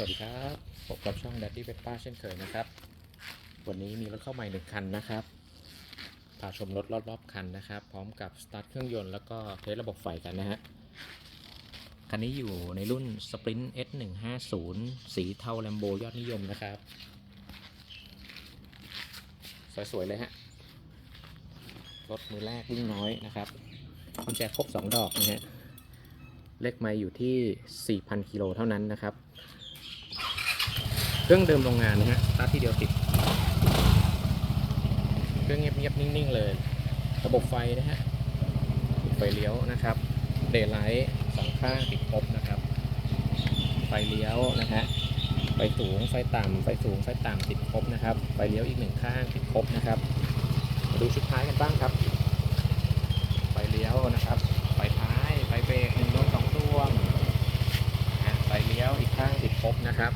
สวัสดีครับพบกับช่อง Daddy p e p p a เช่นเคยนะครับ วันนี้มีรถเข้าใหม่หนึ่งคันนะครับพาชมรถรอบๆคันนะครับ พร้อมกับสตาร์ทเครื่องยนต์แล้วก็เทสระบบไฟกันนะฮะคันนี้อยู่ในรุ่น Sprint S150 สีเทาแลมโบยอดนิยมนะครับ สวยๆเลยฮะรถมือแรกวิ่งน้อยนะครับกุญแจครบ 2 ดอกนะฮะเลขไม้อยู่ที่ 4,000 กิโลเท่านั้นนะครับ เครื่องเดิมโรงงานนะฮะสตาร์ทที่เดียวติด เครื่องเงียบๆนิ่งๆเลย ระบบไฟนะฮะติดไฟเลี้ยวนะครับ เดย์ไลท์สองข้างติดครบนะครับ ไฟเลี้ยวนะฮะ ไฟสูง ไฟต่ำ ไฟสูง ไฟต่ำติดครบนะครับ ไฟเลี้ยวอีกหนึ่งข้างติดครบนะครับมาดูชุดท้ายกันบ้างครับ ไฟเลี้ยวนะครับ ไฟท้าย ไฟเบรกหนึ่ง บนะครับ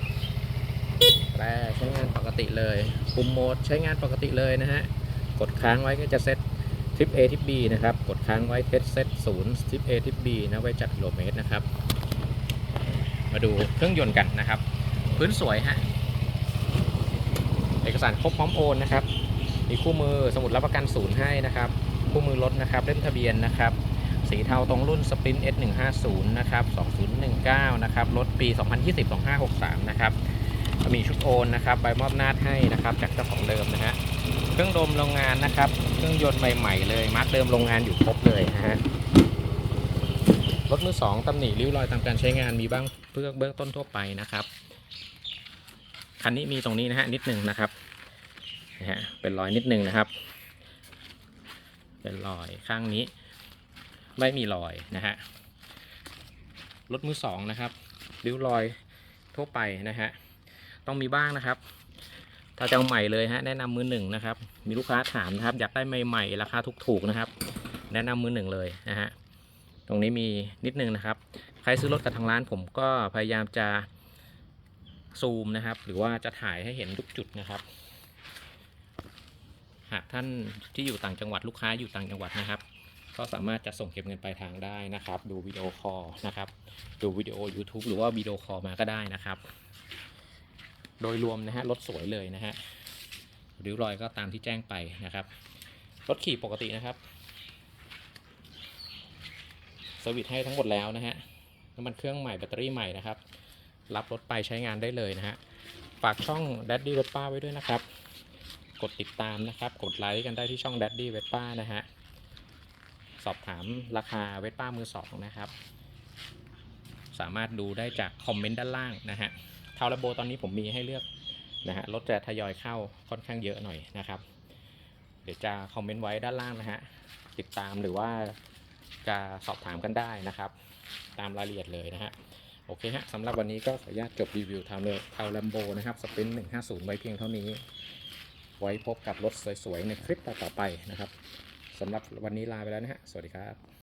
แตรใช้งานปกติเลย ปุ่มโหมดใช้งานปกติเลยนะฮะ กดค้างไว้ก็จะเซตทริป A ทริป B นะครับ กดค้างไว้เทสเซตศูนย์ทริป A ทริป B นะไว้จัดกิโลเมตรนะครับ มาดูเครื่องยนต์กันนะครับ พื้นสวยฮะ เอกสารครบพร้อมโอนนะครับ มีคู่มือสมุดรับประกันศูนย์ให้นะครับ คู่มือรถนะครับ เล่มทะเบียนนะครับ สีเทาตรงรุ่น Sprint S150 นะครับ2019นะครับรถปี 2020-2563 นะครับมีชุดโอนนะครับใบมอบนาจให้นะครับจากเจ้าของเดิมนะฮะเครื่องดมโรงงานนะครับ เครื่องยนต์ใหม่ๆเลยมาร์กเดิมโรงงานอยู่ครบเลยนะฮะรถมือสองตำหนิริ้วรอยตามการใช้งานมีบ้างเพื่อเบื้องต้นทั่วไปนะครับคันนี้มีตรงนี้นะฮะนิดหนึ่งนะครับนะฮะเป็นรอยนิดหนึ่งนะครับ เป็นรอยข้างนี้ ไม่มีรอยนะฮะรถมือสองนะครับริ้วรอยทั่วไปนะฮะต้องมีบ้างนะครับ ถ้าจะเอาใหม่เลยฮะแนะนำมือหนึ่งนะครับ มีลูกค้าถามนะครับ อยากได้ใหม่ๆราคาถูกๆนะครับ แนะนำมือหนึ่งเลยนะฮะตรงนี้มีนิดนึงนะครับ ใครซื้อรถกับทางร้านผมก็พยายามจะซูมนะครับ หรือว่าจะถ่ายให้เห็นทุกจุดนะครับ หากท่านที่อยู่ต่างจังหวัดลูกค้าอยู่ต่างจังหวัดนะครับ ก็สามารถจะส่งเก็บเงินปลายทางได้นะครับ ดูวิดีโอคอลนะครับ ดูวิดีโอ YouTube หรือว่าวิดีโอคอลมาก็ได้นะครับ โดยรวมนะฮะรถสวยเลยนะฮะริ้วรอยก็ตามที่แจ้งไปนะครับ รถขี่ปกตินะครับสวิตให้ทั้งหมดแล้วนะฮะน้ำมันเครื่องใหม่แบตเตอรี่ใหม่นะครับ รับรถไปใช้งานได้เลยนะฮะฝากช่อง Daddy w e p a ไว้ด้วยนะครับ กดติดตามนะครับ กดไลค์กันได้ที่ช่อง Daddy w e p a นะฮะ สอบถามราคาเวสป้ามือสองนะครับ สามารถดูได้จากคอมเมนต์ด้านล่างนะฮะทาวลโบตอนนี้ผมมีให้เลือกนะฮะรถจะทยอยเข้าค่อนข้างเยอะหน่อยนะครับ เดี๋ยวจะคอมเมนต์ไว้ด้านล่างนะฮะติดตามหรือว่าจะสอบถามกันได้นะครับ ตามรายละเอียดเลยนะฮะโอเคฮะสำหรับวันนี้ก็ขออนุญาตจบรีวิวทาวเลยทาวลัมโบนะครับสปิน150 ไว้เพียงเท่านี้ ไว้พบกับรถสวยๆ ในคลิปต่อๆไปนะครับ สำหรับวันนี้ลาไปแล้วนะฮะ สวัสดีครับ